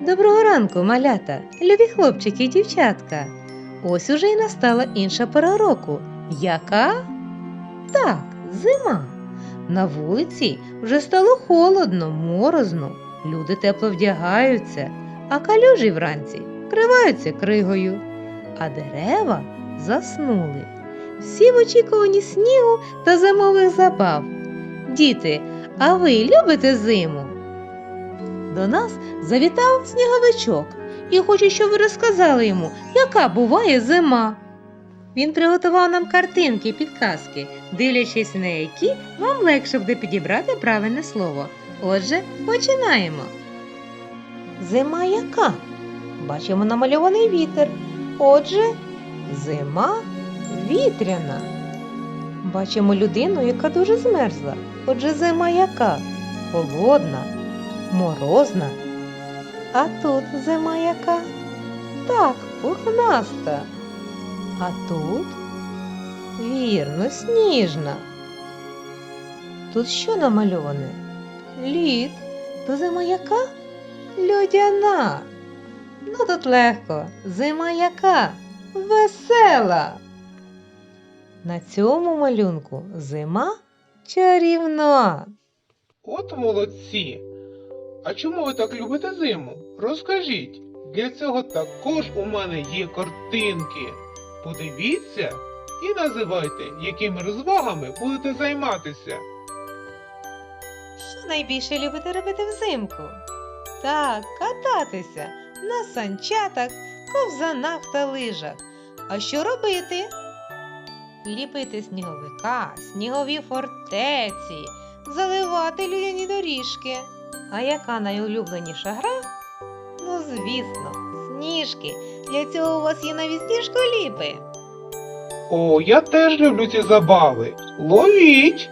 Доброго ранку, малята, любі хлопчики і дівчатка. Ось уже й настала інша пора року. Яка? Так, зима. На вулиці вже стало холодно, морозно. Люди тепло вдягаються, а калюжі вранці вкриваються кригою, а дерева заснули. Всі в очікуванні снігу та зимових забав. Діти, а ви любите зиму? До нас завітав сніговичок і хоче, щоб ви розказали йому, яка буває зима. Він приготував нам картинки, підказки, дивлячись на які вам легше буде підібрати правильне слово. Отже, починаємо. Зима яка? Бачимо намальований вітер. Отже, зима вітряна. Бачимо людину, яка дуже змерзла. Отже, зима яка? Холодна, морозна. А тут зима яка? Так, пухнаста. А тут вірно, сніжна. Тут що намальоване? Лід. То зима яка? Льодяна. Ну тут легко. Зима яка? Весела. На цьому малюнку зима чарівна. От молодці. А чому ви так любите зиму? Розкажіть. Для цього також у мене є картинки. Подивіться і називайте, якими розвагами будете займатися. Що найбільше любите робити взимку? Так, кататися на санчатах, ковзанах та лижах. А що робити? Ліпити сніговика, снігові фортеці, заливати людяні доріжки. А яка найулюбленіша гра? Ну, звісно, сніжки. Для цього у вас є навіть сніжколіпи. О, я теж люблю ці забави. Ловіть!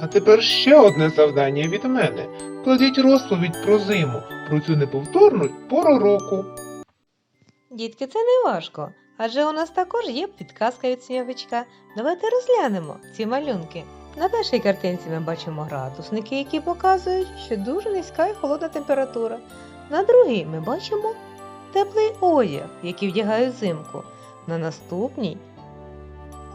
А тепер ще одне завдання від мене. Кладіть розповідь про зиму, про цю неповторну пору року. Дітки, це не важко, адже у нас також є підказка від сніговичка. Давайте розглянемо ці малюнки. На першій картинці ми бачимо градусники, які показують, що дуже низька і холодна температура. На другій ми бачимо теплий одяг, який вдягають взимку. На наступній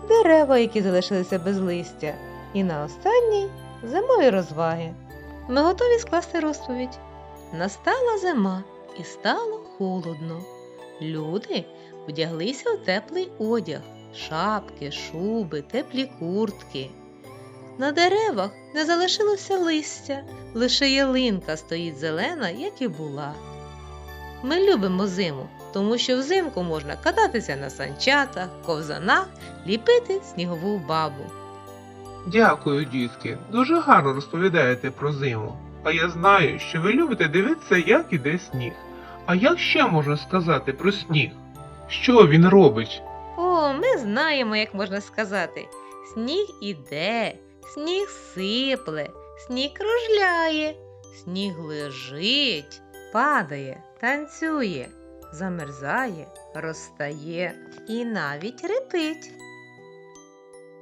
дерева, які залишилися без листя. І на останній зимові розваги. Ми готові скласти розповідь. Настала зима і стало холодно. Люди вдяглися в теплий одяг, шапки, шуби, теплі куртки. На деревах не залишилося листя, лише ялинка стоїть зелена, як і була. Ми любимо зиму, тому що взимку можна кататися на санчатах, ковзанах, ліпити снігову бабу. Дякую, дітки. Дуже гарно розповідаєте про зиму. А я знаю, що ви любите дивитися, як іде сніг. А як ще можна сказати про сніг? Що він робить? О, ми знаємо, як можна сказати. Сніг іде, сніг сипле, сніг кружляє, сніг лежить, падає, танцює, замерзає, розтає і навіть репить.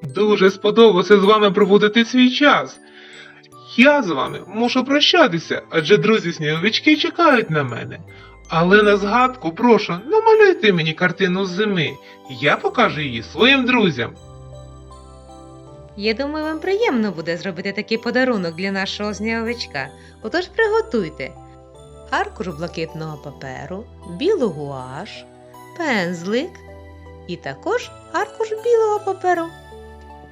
Дуже сподобалося з вами проводити свій час. Я з вами мушу прощатися, адже друзі сніговички чекають на мене. Але на згадку прошу, намалюйте мені картину з зими. Я покажу її своїм друзям. Я думаю, вам приємно буде зробити такий подарунок для нашого сніговичка. Отож приготуйте аркуш блакитного паперу, білу гуаш, пензлик і також аркуш білого паперу.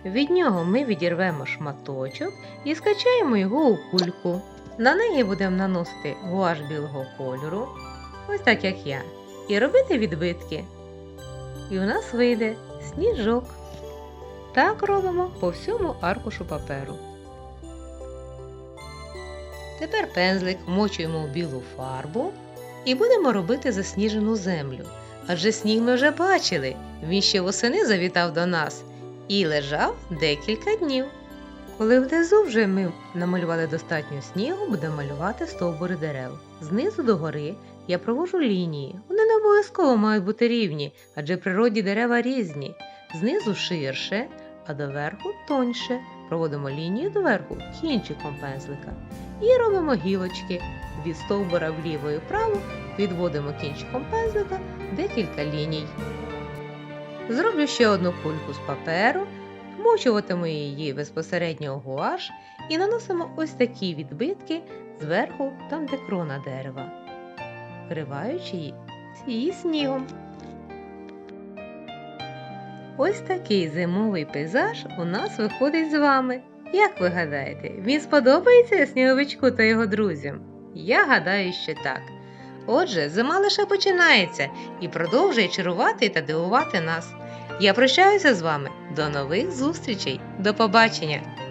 Від нього ми відірвемо шматочок і скачаємо його у кульку. На неї будемо наносити гуаш білого кольору, ось так як я, і робити відбитки. І у нас вийде сніжок. Так робимо по всьому аркушу паперу. Тепер пензлик вмочуємо в білу фарбу і будемо робити засніжену землю. Адже сніг ми вже бачили, він ще восени завітав до нас і лежав декілька днів. Коли внизу вже ми намалювали достатньо снігу, будемо малювати стовбури дерев. Знизу до гори я провожу лінії. Вони не обов'язково мають бути рівні, адже в природі дерева різні. Знизу ширше, а доверху тоньше. проводимо лінію доверху кінчиком пензлика і робимо гілочки від стовбура вліво і вправо, відводимо кінчиком пензлика декілька ліній. Зроблю ще одну кульку з паперу, вмочуватиму її безпосередньо у гуаш і наносимо ось такі відбитки зверху, там де крона дерева, вкриваючи її снігом. Ось такий зимовий пейзаж у нас виходить з вами. Як ви гадаєте, він сподобається сніговичку та його друзям? Я гадаю, що так. Отже, зима лише починається і продовжує чарувати та дивувати нас. Я прощаюся з вами. До нових зустрічей. До побачення!